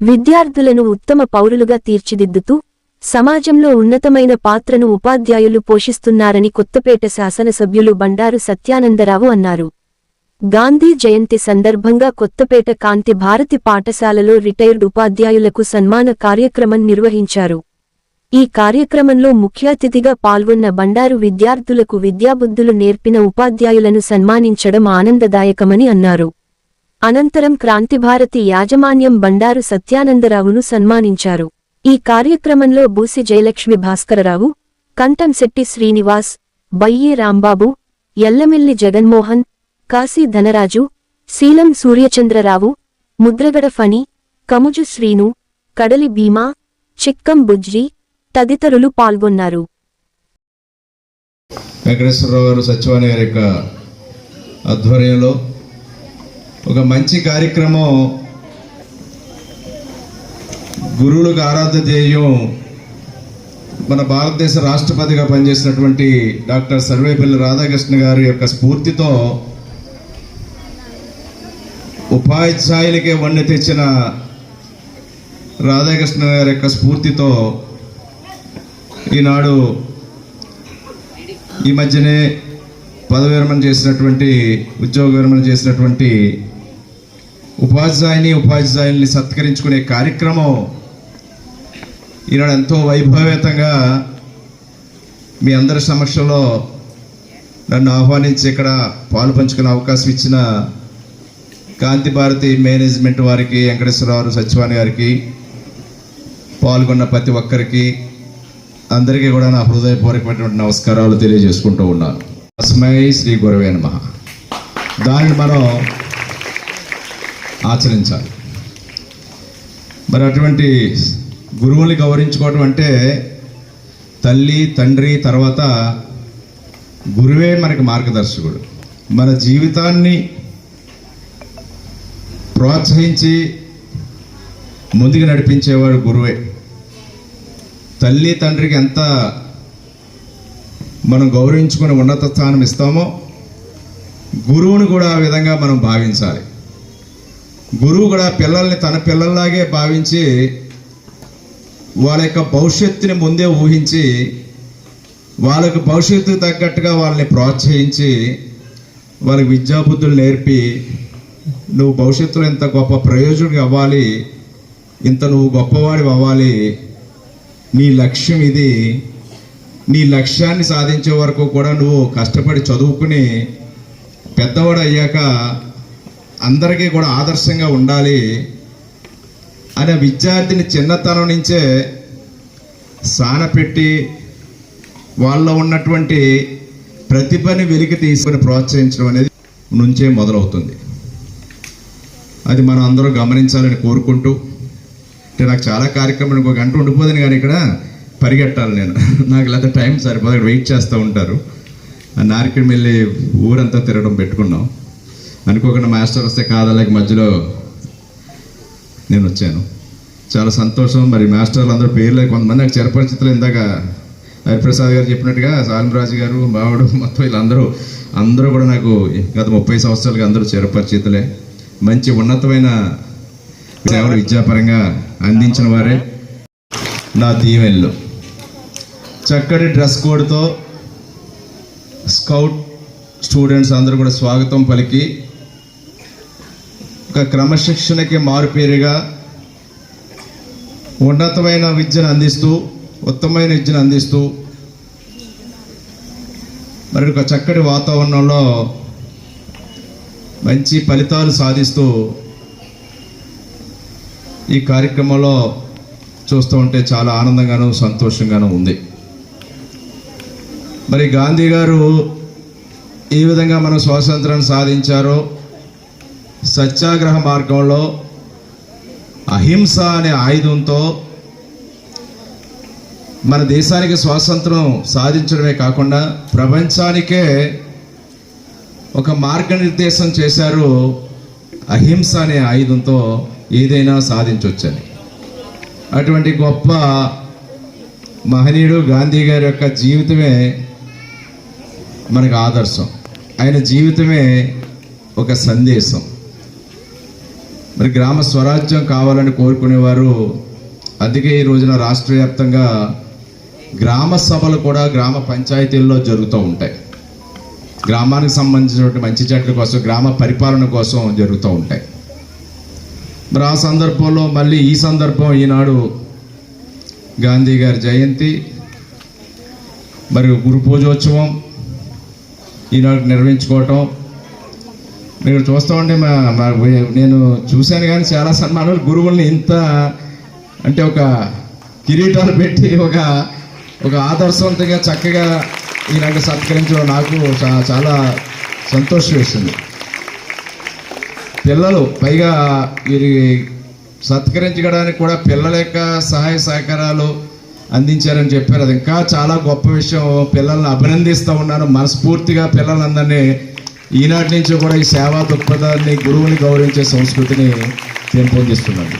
విద్యార్థులను ఉత్తమ పౌరులుగా తీర్చిదిద్దుతూ సమాజంలో ఉన్నతమైన పాత్రను ఉపాధ్యాయులు పోషిస్తున్నారని కొత్తపేట శాసనసభ్యులు బండారు సత్యానందరావు అన్నారు. గాంధీ జయంతి సందర్భంగా కొత్తపేట కాంతి భారతి పాఠశాలలో రిటైర్డ్ ఉపాధ్యాయులకు సన్మాన కార్యక్రమం నిర్వహించారు. ఈ కార్యక్రమంలో ముఖ్యాతిథిగా పాల్గొన్న బండారు విద్యార్థులకు విద్యాబుద్ధులు నేర్పిన ఉపాధ్యాయులను సన్మానించడం ఆనందదాయకమని అన్నారు. అనంతరం క్రాంతిభారతి యాజమాన్యం బండారు సత్యానందరావును సన్మానించారు. ఈ కార్యక్రమంలో బూసి జయలక్ష్మి భాస్కరరావు కంఠంశెట్టి శ్రీనివాస్ బయ్యి రాంబాబు ఎల్లమిల్లి జగన్మోహన్ కాశీ ధనరాజు శీలం సూర్యచంద్రరావు ముద్రగడ ఫణి కముజు శ్రీను కడలి భీమా చిక్కం బుజ్రి తదితరులు పాల్గొన్నారు. వెంకటేశ్వరరావు గారు సచివాలయ గారి యొక్క ఆధ్వర్యంలో ఒక మంచి కార్యక్రమం గురువులకు ఆరాధన చేయం మన భారతదేశ రాష్ట్రపతిగా పనిచేసినటువంటి డాక్టర్ సర్వేపల్లి రాధాకృష్ణ గారి యొక్క స్ఫూర్తితో ఉపాధ్యాయులకే వన్నె తెచ్చిన రాధాకృష్ణ గారి యొక్క స్ఫూర్తితో ఈనాడు ఈ మధ్యనే పదవి విరమణ చేసినటువంటి ఉద్యోగ విరమణ చేసినటువంటి ఉపాధ్యాయుని ఉపాధ్యాయుల్ని సత్కరించుకునే కార్యక్రమం ఈనాడు ఎంతో వైభవేతంగా మీ అందరి సమక్షంలో నన్ను ఆహ్వానించి ఇక్కడ పాలు పంచుకునే అవకాశం ఇచ్చిన కాంతి భారతి మేనేజ్మెంట్ వారికి వెంకటేశ్వరరావు సచివాణి గారికి పాల్గొన్న ప్రతి ఒక్కరికి అందరికీ కూడా నా హృదయపూర్వకమైనటువంటి నమస్కారాలు తెలియజేసుకుంటూ ఉన్నాను. అస్మై శ్రీ గురవే నమ. దానిని మనం ఆచరించాలి. మరి అటువంటి గురువుని గౌరవించుకోవడం అంటే తల్లి తండ్రి తర్వాత గురువే మనకి మార్గదర్శకుడు. మన జీవితాన్ని ప్రోత్సహించి ముందుకు నడిపించేవాడు గురువే. తల్లి తండ్రికి ఎంత మనం గౌరవించుకుని ఉన్నత స్థానం ఇస్తామో గురువుని కూడా ఆ విధంగా మనం భావించాలి. గురువు కూడా పిల్లల్ని తన పిల్లల్లాగే భావించి వాళ్ళ యొక్క భవిష్యత్తుని ముందే ఊహించి వాళ్ళకు భవిష్యత్తుకు తగ్గట్టుగా వాళ్ళని ప్రోత్సహించి వాళ్ళకి విద్యాబుద్ధులు నేర్పి నువ్వు భవిష్యత్తులో ఇంత గొప్ప ప్రయోజకుడిగా అవ్వాలి ఇంత నువ్వు గొప్పవాడివి అవ్వాలి. నీ లక్ష్యం ఇది. నీ లక్ష్యాన్ని సాధించే వరకు కూడా నువ్వు కష్టపడి చదువుకుని పెద్దవాడు అయ్యాక అందరికీ కూడా ఆదర్శంగా ఉండాలి అనే విద్యార్థిని చిన్నతనం నుంచే సానపెట్టి వాళ్ళలో ఉన్నటువంటి ప్రతిభని వెలికి తీసుకొని ప్రోత్సహించడం అనేది నుంచే మొదలవుతుంది. అది మనం అందరూ గమనించాలని కోరుకుంటూ అంటే నాకు చాలా కార్యక్రమం ఇంకో గంట ఉండిపోదని కానీ ఇక్కడ పరిగెట్టాలి నేను. నాకు లేదా టైం సరిపోదు అక్కడ వెయిట్ చేస్తూ ఉంటారు. ఆ వెళ్ళి ఊరంతా తిరగడం పెట్టుకున్నాం. అనుకోకుండా మాస్టర్ వస్తే కాదలేక మధ్యలో నేను వచ్చాను చాలా సంతోషం. మరి మాస్టర్లు అందరూ పేర్లే కొంతమంది నాకు చిరపరిచితులు. ఇందాక హరిప్రసాద్ గారు చెప్పినట్టుగా సాలిమరాజు గారు బావుడు మొత్తం వీళ్ళందరూ అందరూ కూడా నాకు గత ముప్పై సంవత్సరాలుగా అందరూ చిరపరిచితులే. మంచి ఉన్నతమైన సేవలు విద్యాపరంగా అందించిన వారే నా దీవెనలు. చక్కటి డ్రెస్ కోడ్తో స్కౌట్ స్టూడెంట్స్ అందరూ కూడా స్వాగతం పలికి ఒక క్రమశిక్షణకి మారుపేరుగా ఉన్నతమైన విద్యను అందిస్తూ ఉత్తమమైన విద్యను అందిస్తూ మరి ఒక చక్కటి వాతావరణంలో మంచి ఫలితాలు సాధిస్తూ ఈ కార్యక్రమంలో చూస్తూ ఉంటే చాలా ఆనందంగాను సంతోషంగాను ఉంది. మరి గాంధీ గారు ఏ విధంగా మనం స్వాతంత్రాన్ని సాధించారో సత్యాగ్రహ మార్గంలో అహింస అనే ఆయుధంతో మన దేశానికి స్వాతంత్రం సాధించడమే కాకుండా ప్రపంచానికే ఒక మార్గనిర్దేశం చేశారు అహింస అనే ఆయుధంతో ఏదైనా సాధించవచ్చని అటువంటి గొప్ప మహనీయుడు గాంధీ గారి యొక్క జీవితమే మనకు ఆదర్శం. ఆయన జీవితమే ఒక సందేశం. మరి గ్రామ స్వరాజ్యం కావాలని కోరుకునేవారు. అందుకే ఈ రోజున రాష్ట్ర వ్యాప్తంగా గ్రామ సభలు కూడా గ్రామ పంచాయతీల్లో జరుగుతూ ఉంటాయి. గ్రామానికి సంబంధించినటువంటి మంచి చెట్ల కోసం గ్రామ పరిపాలన కోసం జరుగుతూ ఉంటాయి. మరి ఆ సందర్భంలో మళ్ళీ ఈ సందర్భం ఈనాడు గాంధీ గారి జయంతి మరియు గురు పూజోత్సవం ఈనాడు నిర్వహించుకోవటం మీరు చూస్తూ ఉంటే మా నేను చూశాను కానీ చాలా సన్మానాలు. గురువుల్ని ఇంత అంటే ఒక కిరీటాలు పెట్టి ఒక ఒక ఆదర్శవంతంగా చక్కగా ఈనాడు సత్కరించడం నాకు చాలా సంతోషం వేస్తుంది పిల్లలు పైగా వీరి సత్కరించడానికి కూడా పిల్లల యొక్క సహాయ సహకారాలు అందించారని చెప్పారు. అది ఇంకా చాలా గొప్ప విషయం. పిల్లల్ని అభినందిస్తూ ఉన్నాను. మనస్ఫూర్తిగా పిల్లలందరినీ ఈనాటి నుంచి కూడా ఈ సేవా దృక్పథాన్ని గురువుని గౌరవించే సంస్కృతిని పెంపొందిస్తున్నాను